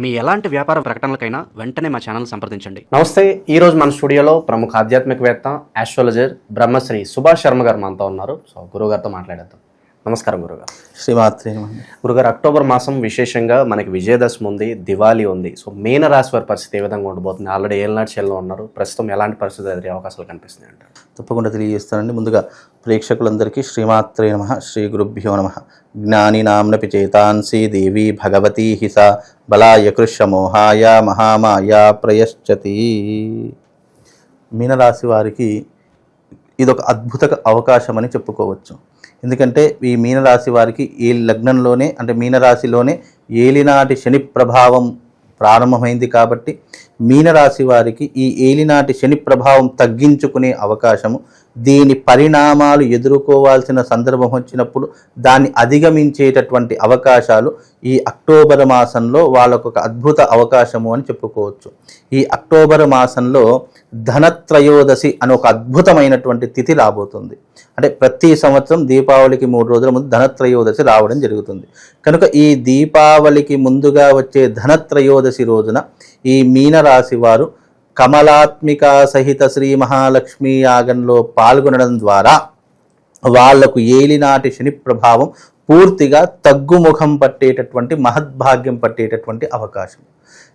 మీ ఎలాంటి వ్యాపార ప్రకటనలకైనా వెంటనే మా ఛానల్ సంప్రదించండి. నమస్తే ఈ రోజు మన స్టూడియోలో ప్రముఖ ఆధ్యాత్మికవేత్త ఆస్ట్రాలజర్ బ్రహ్మశ్రీ సుభాష్ శర్మ గారు మనతో ఉన్నారు. సో గురువు గారితో మాట్లాడేద్దాం. నమస్కారం గురుగారు. శ్రీమాత్రి. గురుగారు అక్టోబర్ మాసం విశేషంగా మనకి విజయదశమి ఉంది దివాళీ ఉంది. సో మీన రాశి వారి పరిస్థితి ఏ విధంగా ఉండబోతుంది? ఆల్రెడీ ఏళ్ళనాటి చెల్లో ఉన్నారు. ప్రస్తుతం ఎలాంటి పరిస్థితి ఎదురే అవకాశాలు కనిపిస్తున్నాయి అంటారు? తప్పకుండా తెలియజేస్తానండి. ముందుగా ప్రేక్షకులందరికీ శ్రీమాత్రే నమ శ్రీ గురుభ్యో నమ. జ్ఞానినాంనపి చేతాంసి దేవి భగవతి హిస బలాయ కృష్య మోహాయ మహామాయ ప్రయశ్చతి. మీనరాశి వారికి ఇదొక అద్భుత అవకాశం అని చెప్పుకోవచ్చు. ఎందుకంటే ఈ మీనరాశి వారికి ఈ లగ్నంలోనే అంటే మీనరాశిలోనే ఏలినాటి శని ప్రభావం ప్రారంభమైంది కాబట్టి మీనరాశి వారికి ఈ ఏలినాటి శని ప్రభావం తగ్గించుకునే అవకాశము దీని పరిణామాలు ఎదుర్కోవాల్సిన సందర్భం వచ్చినప్పుడు దాన్ని అధిగమించేటటువంటి అవకాశాలు ఈ అక్టోబర్ మాసంలో వాళ్ళకు ఒక అద్భుత అవకాశము అని చెప్పుకోవచ్చు. ఈ అక్టోబర్ మాసంలో ధనత్రయోదశి అని ఒక అద్భుతమైనటువంటి తిథి రాబోతుంది. అంటే ప్రతి సంవత్సరం దీపావళికి మూడు రోజుల ముందు ధనత్రయోదశి రావడం జరుగుతుంది. కనుక ఈ దీపావళికి ముందుగా వచ్చే ధనత్రయోదశి రోజున ఈ మీనరాశి వారు కమలాత్మిక సహిత శ్రీ మహాలక్ష్మి యాగంలో పాల్గొనడం ద్వారా వాళ్ళకు ఏలినాటి శని ప్రభావం పూర్తిగా తగ్గుముఖం పట్టేటటువంటి మహద్భాగ్యం పట్టేటటువంటి అవకాశం.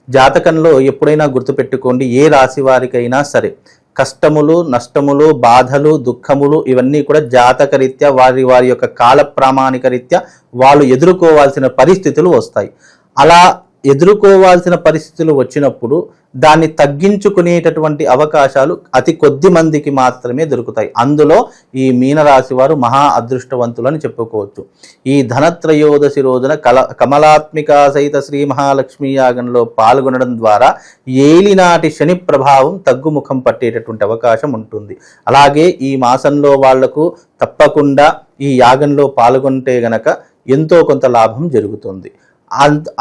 జాతకంలో ఎప్పుడైనా గుర్తుపెట్టుకోండి ఏ రాశి వారికైనా సరే కష్టములు నష్టములు బాధలు దుఃఖములు ఇవన్నీ కూడా జాతకరీత్యా వారి వారి యొక్క కాల ప్రామాణిక రీత్యా వాళ్ళు ఎదుర్కోవాల్సిన పరిస్థితులు వస్తాయి. అలా ఎదుర్కోవాల్సిన పరిస్థితులు వచ్చినప్పుడు దాన్ని తగ్గించుకునేటటువంటి అవకాశాలు అతి కొద్ది మందికి మాత్రమే దొరుకుతాయి. అందులో ఈ మీనరాశి వారు మహా అదృష్టవంతులని చెప్పుకోవచ్చు. ఈ ధనత్రయోదశి రోజున కల కమలాత్మిక సహిత శ్రీ మహాలక్ష్మి యాగంలో పాల్గొనడం ద్వారా ఏలినాటి శని ప్రభావం తగ్గుముఖం పట్టేటటువంటి అవకాశం ఉంటుంది. అలాగే ఈ మాసంలో వాళ్ళకు తప్పకుండా ఈ యాగంలో పాల్గొంటే గనక ఎంతో కొంత లాభం జరుగుతుంది.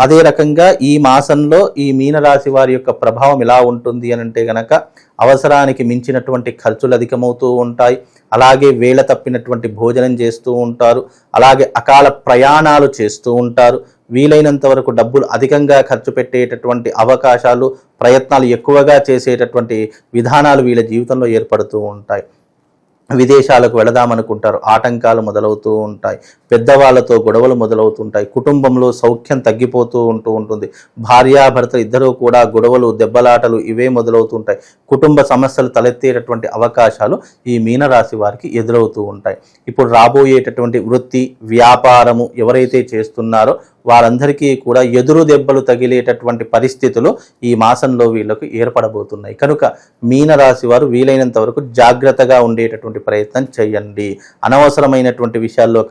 అదే రకంగా ఈ మాసంలో ఈ మీనరాశి వారి యొక్క ప్రభావం ఎలా ఉంటుంది అని అంటే గనక అవసరానికి మించినటువంటి ఖర్చులు అధికమవుతూ ఉంటాయి. అలాగే వేళ తప్పినటువంటి భోజనం చేస్తూ ఉంటారు. అలాగే అకాల ప్రయాణాలు చేస్తూ ఉంటారు. వీలైనంత వరకు డబ్బులు అధికంగా ఖర్చు పెట్టేటటువంటి అవకాశాలు ప్రయత్నాలు ఎక్కువగా చేసేటటువంటి విధానాలు వీళ్ళ జీవితంలో ఏర్పడుతూ ఉంటాయి. విదేశాలకు వెళదామనుకుంటారు. ఆటంకాలు మొదలవుతూ ఉంటాయి. పెద్దవాళ్ళతో గొడవలు మొదలవుతుంటాయి. కుటుంబంలో సౌఖ్యం తగ్గిపోతూ ఉంటూ ఉంటుంది. భార్యాభర్తలు ఇద్దరూ కూడా గొడవలు దెబ్బలాటలు ఇవే మొదలవుతుంటాయి. కుటుంబ సమస్యలు తలెత్తేటటువంటి అవకాశాలు ఈ మీనరాశి వారికి ఎదురవుతూ ఉంటాయి. ఇప్పుడు రాబోయేటటువంటి వృత్తి వ్యాపారము ఎవరైతే చేస్తున్నారో వారందరికీ కూడా ఎదురు దెబ్బలు తగిలేటటువంటి పరిస్థితులు ఈ మాసంలో వీళ్ళకు ఏర్పడబోతున్నాయి. కనుక మీనరాశి వారు వీలైనంత వరకు జాగ్రత్తగా ఉండేటటువంటి ప్రయత్నం చేయండి. అనవసరమైనటువంటి విషయాల్లో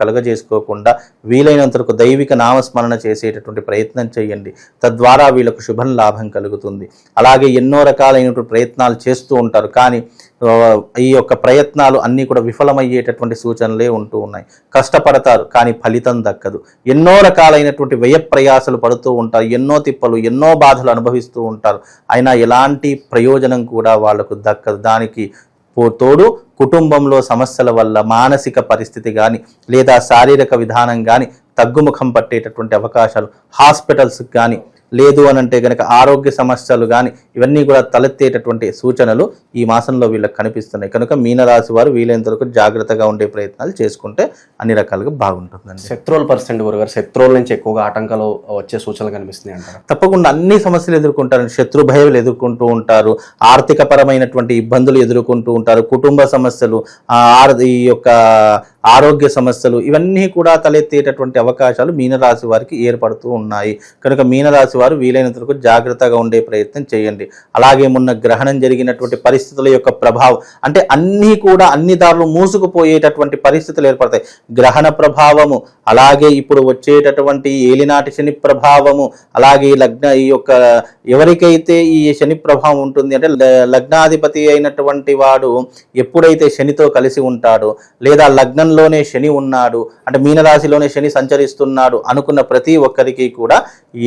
చేసుకోకుండా వీలైనంత వరకు దైవిక నామస్మరణ చేసేటటువంటి ప్రయత్నం చేయండి. తద్వారా వీళ్ళకు శుభం లాభం కలుగుతుంది. అలాగే ఎన్నో రకాలైనటువంటి ప్రయత్నాలు చేస్తూ ఉంటారు. కానీ ఈ యొక్క ప్రయత్నాలు అన్నీ కూడా విఫలమయ్యేటటువంటి సూచనలే ఉంటూ ఉన్నాయి. కష్టపడతారు కానీ ఫలితం దక్కదు. ఎన్నో రకాలైనటువంటి వ్యయ ప్రయాసలు పడుతూ ఉంటారు. ఎన్నో తిప్పలు ఎన్నో బాధలు అనుభవిస్తూ ఉంటారు. అయినా ఎలాంటి ప్రయోజనం కూడా వాళ్ళకు దక్కదు. దానికి తోడు కుటుంబంలో సమస్యల వల్ల మానసిక పరిస్థితి కానీ లేదా శారీరక విధానం కానీ తగ్గుముఖం పట్టేటటువంటి అవకాశాలు హాస్పిటల్స్ కానీ లేదు అని అంటే గనక ఆరోగ్య సమస్యలు కానీ ఇవన్నీ కూడా తలెత్తేటటువంటి సూచనలు ఈ మాసంలో వీళ్ళకి కనిపిస్తున్నాయి. కనుక మీనరాశి వారు వీలైనంత వరకు జాగ్రత్తగా ఉండే ప్రయత్నాలు చేసుకుంటే అన్ని రకాలుగా బాగుంటుందండి. శత్రువుల పరిస్థితి గురుగారు. శత్రువుల నుంచి ఎక్కువగా ఆటంకాలు వచ్చే సూచనలు కనిపిస్తున్నాయి అంటారు. తప్పకుండా అన్ని సమస్యలు ఎదుర్కొంటారు. శత్రు భయాలు ఎదుర్కొంటూ ఉంటారు. ఆర్థిక పరమైనటువంటి ఇబ్బందులు ఎదుర్కొంటూ ఉంటారు. కుటుంబ సమస్యలు ఈ యొక్క ఆరోగ్య సమస్యలు ఇవన్నీ కూడా తలెత్తేటటువంటి అవకాశాలు మీనరాశి వారికి ఏర్పడుతూ ఉన్నాయి. కనుక మీనరాశి వారు వీలైనంత వరకు జాగ్రత్తగా ఉండే ప్రయత్నం చేయండి. అలాగే మొన్న గ్రహణం జరిగినటువంటి పరిస్థితుల యొక్క ప్రభావం అంటే అన్నీ కూడా అన్ని దారులు మూసుకుపోయేటటువంటి పరిస్థితులు ఏర్పడతాయి. గ్రహణ ప్రభావము అలాగే ఇప్పుడు వచ్చేటటువంటి ఏలినాటి శని ప్రభావము అలాగే లగ్న ఈ యొక్క ఎవరికైతే ఈ శని ప్రభావం ఉంటుంది అంటే ల- లగ్నాధిపతి అయినటువంటి వాడు ఎప్పుడైతే శనితో కలిసి ఉంటాడో లేదా లగ్నంలో లగ్నంలోనే శని ఉన్నాడు అంటే మీనరాశిలోనే శని సంచరిస్తున్నాడు అనుకున్న ప్రతి ఒక్కరికి కూడా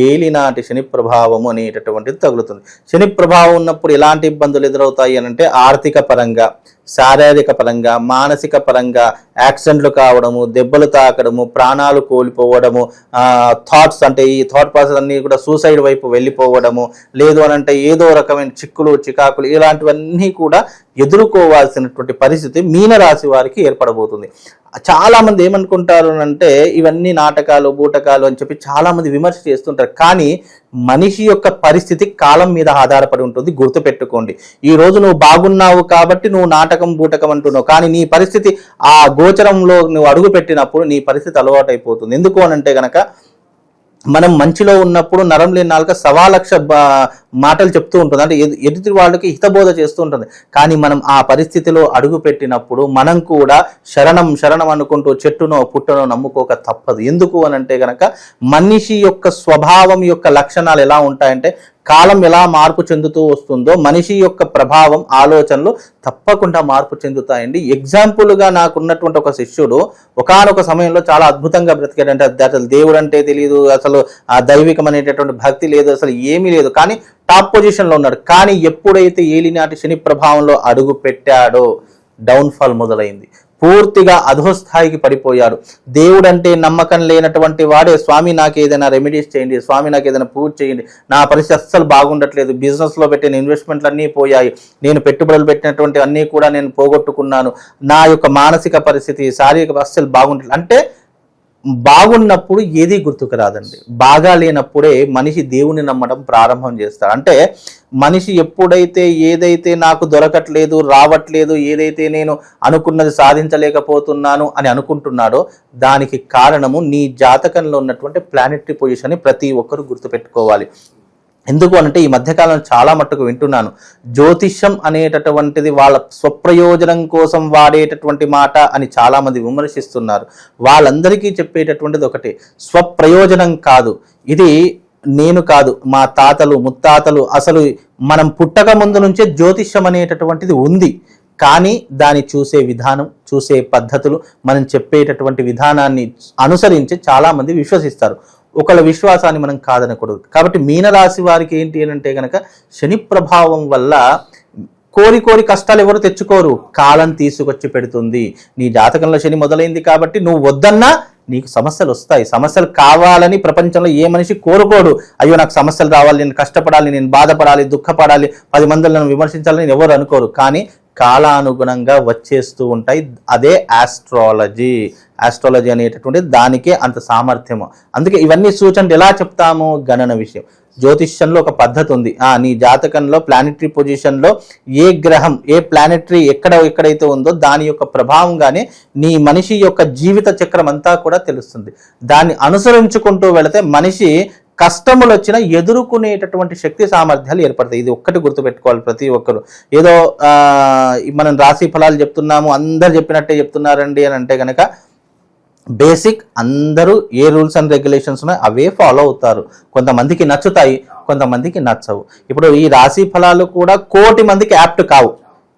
ఏలినాటి శని ప్రభావము అనేటటువంటిది తగులుతుంది. శని ప్రభావం ఉన్నప్పుడు ఎలాంటి ఇబ్బందులు ఎదురవుతాయి అని అంటే ఆర్థిక పరంగా. శారీరక పరంగా మానసిక పరంగా యాక్సిడెంట్లు కావడము దెబ్బలు తాకడము ప్రాణాలు కోల్పోవడము థాట్స్ అంటే ఈ థాట్ ప్రాసెస్ అన్నీ కూడా సూసైడ్ వైపు వెళ్ళిపోవడము లేదు అని అంటే ఏదో రకమైన చిక్కులు చికాకులు ఇలాంటివన్నీ కూడా ఎదుర్కోవాల్సినటువంటి పరిస్థితి మీనరాశి వారికి ఏర్పడబోతుంది. చాలా మంది ఏమనుకుంటారు అంటే ఇవన్నీ నాటకాలు బూటకాలు అని చెప్పి చాలా మంది విమర్శ చేస్తుంటారు. కానీ మనిషి యొక్క పరిస్థితి కాలం మీద ఆధారపడి ఉంటుంది. గుర్తుపెట్టుకోండి. ఈ రోజు నువ్వు బాగున్నావు కాబట్టి నువ్వు నాటకం బూటకం అంటున్నావు. కానీ నీ పరిస్థితి ఆ గోచరంలో నువ్వు అడుగు పెట్టినప్పుడు నీ పరిస్థితి అలవాటు అయిపోతుంది ఎందుకు అని అంటే గనక మనం మంచిలో ఉన్నప్పుడు నరం లేని నాలుక సవా లక్ష బా- మాటలు చెప్తూ ఉంటుంది. అంటే ఎదు- ఎదుటి వాళ్ళకి హితబోధ చేస్తూ ఉంటుంది. కానీ మనం ఆ పరిస్థితిలో అడుగు పెట్టినప్పుడు మనం కూడా శరణం శరణం అనుకుంటూ చెట్టునో పుట్టనో నమ్ముకోక తప్పదు. ఎందుకు అని అంటే కనుక మనిషి యొక్క స్వభావం యొక్క లక్షణాలు ఎలా ఉంటాయంటే కాలం ఎలా మార్పు చెందుతూ వస్తుందో మనిషి యొక్క ప్రభావం ఆలోచనలు తప్పకుండా మార్పు చెందుతాయండి. ఎగ్జాంపుల్గా నాకున్నటువంటి ఒక శిష్యుడు ఒకనొక సమయంలో చాలా అద్భుతంగా బ్రతికాడంటే అది అసలు దేవుడు అంటే తెలియదు అసలు ఆ దైవికం అనేటటువంటి భక్తి లేదు అసలు ఏమీ లేదు. కానీ టాప్ పొజిషన్లో ఉన్నాడు. కానీ ఎప్పుడైతే ఏలినాటి శని ప్రభావంలో అడుగు పెట్టాడో డౌన్ఫాల్ మొదలైంది. పూర్తిగా అధోస్థాయికి పడిపోయాడు దేవుడంటే నమ్మకం లేనటువంటి వాడే స్వామి నాకు ఏదైనా రెమెడీస్ చేయండి స్వామి నాకు ఏదైనా పూర్తి చేయండి నా పరిస్థితి అస్సలు బాగుండట్లేదు బిజినెస్లో పెట్టిన ఇన్వెస్ట్మెంట్లు అన్నీ పోయాయి నేను పెట్టుబడులు పెట్టినటువంటి అన్నీ కూడా నేను పోగొట్టుకున్నాను నా యొక్క మానసిక పరిస్థితి శారీరక అస్సలు బాగుండట్లేదు. అంటే బాగున్నప్పుడు ఏది గుర్తుకు రాదండి. బాగా లేనప్పుడే మనిషి దేవుని నమ్మడం ప్రారంభం చేస్తాడు అంటే మనిషి ఎప్పుడైతే ఏదైతే నాకు దొరకట్లేదు రావట్లేదు ఏదైతే నేను అనుకున్నది సాధించలేకపోతున్నాను అని అనుకుంటున్నాడో దానికి కారణము నీ జాతకంలో ఉన్నటువంటి ప్లానెటరీ పొజిషన్ ప్రతి ఒక్కరు గుర్తుపెట్టుకోవాలి. ఎందుకు అంటే ఈ మధ్యకాలంలో చాలా మట్టుకు వింటున్నాను. జ్యోతిష్యం అనేటటువంటిది వాళ్ళ స్వప్రయోజనం కోసం వాడేటటువంటి మాట అని చాలామంది విమర్శిస్తున్నారు. వాళ్ళందరికీ చెప్పేటటువంటిది ఒకటి స్వప్రయోజనం కాదు. ఇది నేను కాదు మా తాతలు ముత్తాతలు అసలు మనం పుట్టక ముందు నుంచే జ్యోతిష్యం అనేటటువంటిది ఉంది. కానీ దాన్ని చూసే విధానం చూసే పద్ధతులు మనం చెప్పేటటువంటి విధానాన్ని అనుసరించి చాలామంది విశ్వసిస్తారు. ఒకళ్ళ విశ్వాసాన్ని మనం కాదనకూడదు. కాబట్టి మీనరాశి వారికి ఏంటి అని అంటే కనుక శని ప్రభావం వల్ల కోరి కోరి కష్టాలు ఎవరు తెచ్చుకోరు. కాలం తీసుకొచ్చి పెడుతుంది. నీ జాతకంలో శని మొదలైంది కాబట్టి నువ్వు వద్దన్నా నీకు సమస్యలు వస్తాయి. సమస్యలు కావాలని ప్రపంచంలో ఏ మనిషి కోరుకోడు. అయ్యో నాకు సమస్యలు రావాలి నేను కష్టపడాలి నేను బాధపడాలి దుఃఖపడాలి పది మంది విమర్శించాలని ఎవరు అనుకోరు. కానీ కాలానుగుణంగా వచ్చేస్తూ ఉంటాయి. అదే ఆస్ట్రాలజీ ఆస్ట్రాలజీ అనేటటువంటి దానికే అంత సామర్థ్యము. అందుకే ఇవన్నీ సూచనలు ఎలా చెప్తాము? గణన విషయం. జ్యోతిష్యంలో ఒక పద్ధతి ఉంది. ఆ నీ జాతకంలో ప్లానెటరీ పొజిషన్లో ఏ గ్రహం ఏ ప్లానెటరీ ఎక్కడ ఎక్కడైతే ఉందో దాని యొక్క ప్రభావంగానే నీ మనిషి యొక్క జీవిత చక్రం అంతా కూడా తెలుస్తుంది. దాన్ని అనుసరించుకుంటూ వెళితే మనిషి కష్టములు వచ్చినా ఎదుర్కొనేటటువంటి శక్తి సామర్థ్యాలు ఏర్పడతాయి. ఇది ఒక్కటి గుర్తుపెట్టుకోవాలి ప్రతి ఒక్కరు. ఏదో మనం రాశి ఫలాలు చెప్తున్నాము అందరు చెప్పినట్టే చెప్తున్నారండి అని అంటే కనుక బేసిక్ అందరూ ఏ రూల్స్ అండ్ రెగ్యులేషన్స్ ఉన్నాయో అవే ఫాలో అవుతారు. కొంతమందికి నచ్చుతాయి కొంతమందికి నచ్చవు. ఇప్పుడు ఈ రాశి ఫలాలు కూడా కోటి మందికి యాప్ట్ కావు.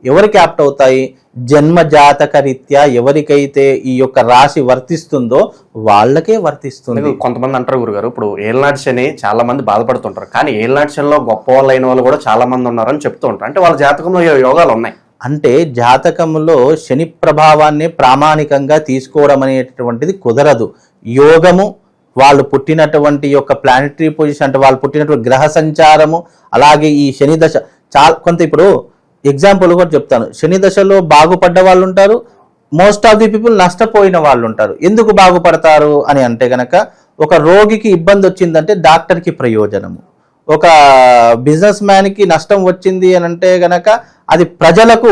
ఎవరికి యాప్ట్ అవుతాయి? జన్మ జాతక రీత్యా ఎవరికైతే ఈ యొక్క రాశి వర్తిస్తుందో వాళ్ళకే వర్తిస్తుంది. కొంతమంది అంటారు గురుగారు ఇప్పుడు ఏళ్ళనాటి శని చాలా మంది బాధపడుతుంటారు. కానీ ఏళ్ళనాటి శనిలో గొప్ప వాళ్ళు అయిన వాళ్ళు కూడా చాలా మంది ఉన్నారని చెప్తూ ఉంటారు. అంటే వాళ్ళ జాతకంలో యోగాలు ఉన్నాయి? అంటే జాతకంలో శని ప్రభావాన్ని ప్రామాణికంగా తీసుకోవడం అనేటటువంటిది కుదరదు. యోగము వాళ్ళు పుట్టినటువంటి యొక్క ప్లానెటరీ పొజిషన్ అంటే వాళ్ళు పుట్టినటువంటి గ్రహ సంచారము అలాగే ఈ శని దశ చాలా కొంత ఇప్పుడు ఎగ్జాంపుల్ కూడా చెప్తాను. శని దశలో బాగుపడ్డ వాళ్ళు ఉంటారు. మోస్ట్ ఆఫ్ ది పీపుల్ నష్టపోయిన వాళ్ళు ఉంటారు. ఎందుకు బాగుపడతారు అని అంటే గనక ఒక రోగికి ఇబ్బంది వచ్చిందంటే డాక్టర్కి ప్రయోజనము. ఒక బిజినెస్ మ్యాన్కి నష్టం వచ్చింది అని అంటే గనక అది ప్రజలకు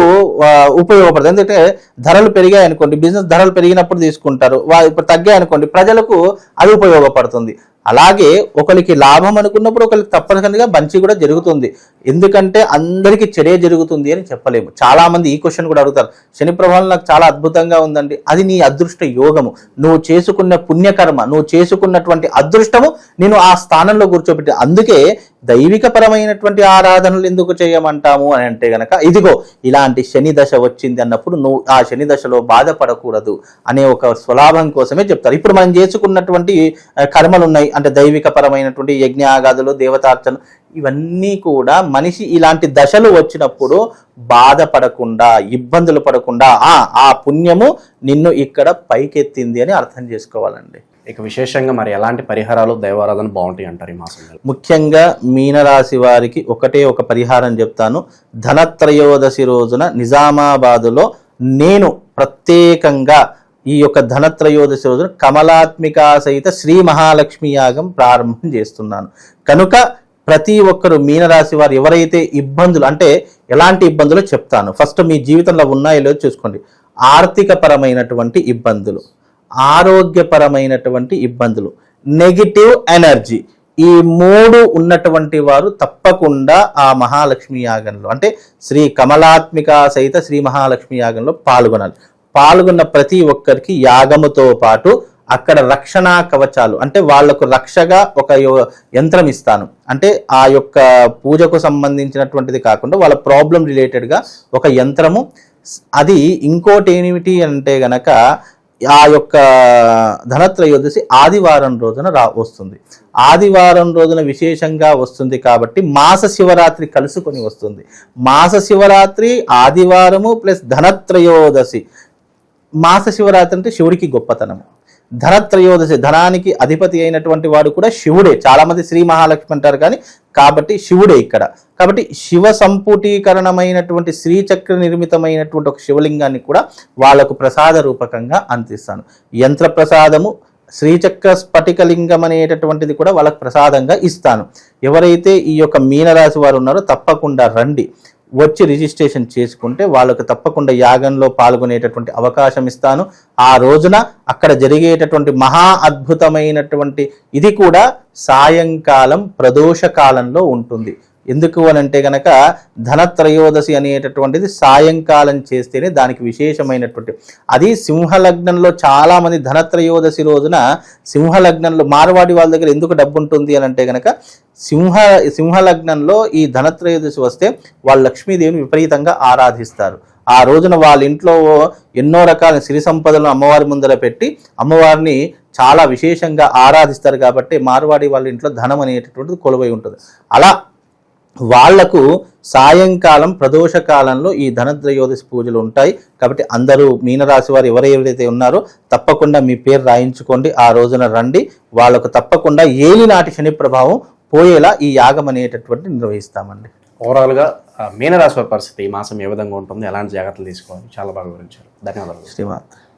ఉపయోగపడుతుంది ఎందుకంటే ధరలు పెరిగాయి అనుకోండి బిజినెస్ ధరలు పెరిగినప్పుడు తీసుకుంటారు. ఇప్పుడు తగ్గాయి అనుకోండి ప్రజలకు అది ఉపయోగపడుతుంది. అలాగే ఒకరికి లాభం అనుకున్నప్పుడు ఒకరికి తప్పనిసరిగా మంచి కూడా జరుగుతుంది. ఎందుకంటే అందరికీ చెడే జరుగుతుంది అని చెప్పలేము. చాలామంది ఈ క్వశ్చన్ కూడా అడుగుతారు. శని ప్రభావం నాకు చాలా అద్భుతంగా ఉందండి. అది నీ అదృష్ట యోగము. నువ్వు చేసుకున్న పుణ్యకర్మ నువ్వు చేసుకున్నటువంటి అదృష్టము నేను ఆ స్థానంలో కూర్చోబెట్టి. అందుకే దైవికపరమైనటువంటి ఆరాధనలు ఎందుకు చేయమంటాము అని అంటే గనక ఇదిగో ఇలాంటి శని దశ వచ్చింది అన్నప్పుడు నువ్వు ఆ శని దశలో బాధపడకూడదు అనే ఒక స్వలాభం కోసమే చెప్తారు. ఇప్పుడు మనం చేసుకున్నటువంటి కర్మలు ఉన్నాయి అంటే దైవికపరమైనటువంటి యజ్ఞాగాదులు దేవతార్చన ఇవన్నీ కూడా మనిషి ఇలాంటి దశలు వచ్చినప్పుడు బాధపడకుండా ఇబ్బందులు పడకుండా ఆ ఆ పుణ్యము నిన్ను ఇక్కడ పైకెత్తింది అని అర్థం చేసుకోవాలండి. ఇక విశేషంగా మరి ఎలాంటి పరిహారాలు దైవారాధన బాగుంటాయి అంటారు ఈ మాసంలో? ముఖ్యంగా మీనరాశి వారికి ఒకటే ఒక పరిహారం చెప్తాను. ధనత్రయోదశి రోజున నిజామాబాదులో నేను ప్రత్యేకంగా ఈ యొక్క ధనత్రయోదశి రోజున కమలాత్మిక సహిత శ్రీ మహాలక్ష్మి యాగం ప్రారంభం చేస్తున్నాను. కనుక ప్రతి ఒక్కరు మీనరాశి వారు ఎవరైతే ఇబ్బందులు అంటే ఎలాంటి ఇబ్బందులు చెప్తాను. ఫస్ట్ మీ జీవితంలో ఉన్నాయో లేదో చూసుకోండి. ఆర్థిక పరమైనటువంటి ఇబ్బందులు. ఆరోగ్యపరమైనటువంటి ఇబ్బందులు. నెగిటివ్ ఎనర్జీ ఈ మూడు ఉన్నటువంటి వారు తప్పకుండా ఆ మహాలక్ష్మి యాగంలో అంటే శ్రీ కమలాత్మిక సహిత శ్రీ మహాలక్ష్మి యాగంలో పాల్గొనాలి. పాల్గొన్న ప్రతి ఒక్కరికి యాగముతో పాటు అక్కడ రక్షణా కవచాలు అంటే వాళ్ళకు రక్షగా ఒక యో- యంత్రం ఇస్తాను. అంటే ఆ యొక్క పూజకు సంబంధించినటువంటిది కాకుండా వాళ్ళ ప్రాబ్లం రిలేటెడ్గా ఒక యంత్రము. అది ఇంకోటి ఏమిటి అంటే గనక ఆ యొక్క ధనత్రయోదశి ఆదివారం రోజున రా వస్తుంది. ఆదివారం రోజున విశేషంగా వస్తుంది కాబట్టి మాస శివరాత్రి కలుసుకొని వస్తుంది. మాస శివరాత్రి ఆదివారము ప్లస్ ధనత్రయోదశి మాస శివరాత్రి అంటే శివుడికి గొప్పతనము. ధనత్రయోదశి ధనానికి అధిపతి అయినటువంటి వాడు కూడా శివుడే. చాలామంది శ్రీ మహాలక్ష్మి అంటారు కానీ కాబట్టి శివుడే ఇక్కడ. కాబట్టి శివ సంపుటీకరణమైనటువంటి శ్రీచక్ర నిర్మితమైనటువంటి ఒక శివలింగాన్ని కూడా వాళ్ళకు ప్రసాద రూపకంగా అందిస్తాను. యంత్ర ప్రసాదము శ్రీచక్ర స్ఫటికలింగం అనేటటువంటిది కూడా వాళ్ళకు ప్రసాదంగా ఇస్తాను. ఎవరైతే ఈ యొక్క మీనరాశి వారు ఉన్నారో తప్పకుండా రండి. వచ్చి రిజిస్ట్రేషన్ చేసుకుంటే వాళ్ళకు తప్పకుండా యాగంలో పాల్గొనేటటువంటి అవకాశం ఇస్తాను. ఆ రోజున అక్కడ జరిగేటటువంటి మహా అద్భుతమైనటువంటి ఇది కూడా సాయంకాలం ప్రదోష కాలంలో ఉంటుంది. ఎందుకు అని అంటే గనక ధనత్రయోదశి అనేటటువంటిది సాయంకాలం చేస్తేనే దానికి విశేషమైనటువంటి. అది సింహలగ్నంలో చాలామంది ధనత్రయోదశి రోజున సింహలగ్నంలో మార్వాడి వాళ్ళ దగ్గర ఎందుకు డబ్బు ఉంటుంది అని అంటే గనక సింహ సింహలగ్నంలో ఈ ధనత్రయోదశి వస్తే వాళ్ళు లక్ష్మీదేవిని విపరీతంగా ఆరాధిస్తారు. ఆ రోజున వాళ్ళ ఇంట్లో ఎన్నో రకాల సిరి సంపదలను అమ్మవారి ముందర పెట్టి అమ్మవారిని చాలా విశేషంగా ఆరాధిస్తారు కాబట్టి మార్వాడి వాళ్ళ ఇంట్లో ధనం అనేటటువంటిది కొలువై ఉంటుంది. అలా వాళ్ళకు సాయంకాలం ప్రదోష కాలంలో ఈ ధనత్రయోదశి పూజలు ఉంటాయి. కాబట్టి అందరూ మీనరాశి వారు ఎవరెవరైతే ఉన్నారో తప్పకుండా మీ పేరు రాయించుకోండి. ఆ రోజున రండి. వాళ్ళకు తప్పకుండా ఏలినాటి శని ప్రభావం పోయేలా ఈ యాగం అనేటటువంటి నిర్వహిస్తామండి. ఓవరాల్గా మీనరాశి వారి పరిస్థితి ఈ మాసం ఏ విధంగా ఉంటుంది? ఎలాంటి జాగ్రత్తలు తీసుకోవాలి? చాలా బాగా వివరించారు. ధన్యవాదాలు. శ్రీమాత్